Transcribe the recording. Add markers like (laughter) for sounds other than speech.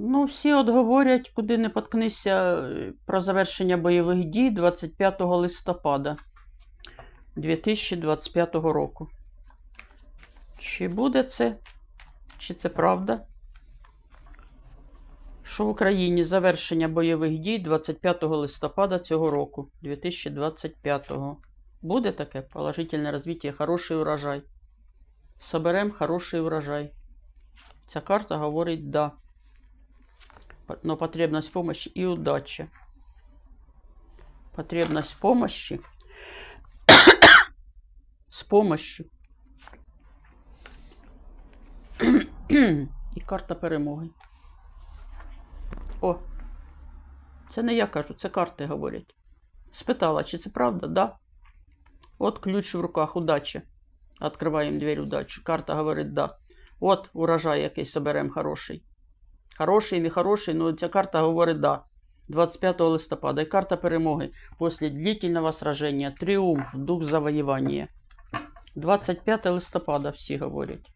Ну, всі от говорять, куди не поткнися е, про завершення бойових дій 25 листопада 2025 року. Чи буде це? Чи це правда? Що в Україні завершення бойових дій 25 листопада цього року, 2025. Буде таке положительне розвиття, хороший урожай. Соберемо хороший урожай. Ця карта говорить да. Но потребность помощи и удача. Потребность помощи (coughs) с помощью. (coughs) І карта перемоги. О, це не я кажу, це карти говорять. Спитала, чи це правда? Да. От ключ в руках, удача. Откриваємо двері удачі. Карта говорить да. От урожай якийсь соберемо хороший. Хороший, нехороший, але но ця карта говорить да. 25 листопада. І карта перемоги. Після длительного сражения. Тріумф, дух завоювання. 25 листопада всі говорять.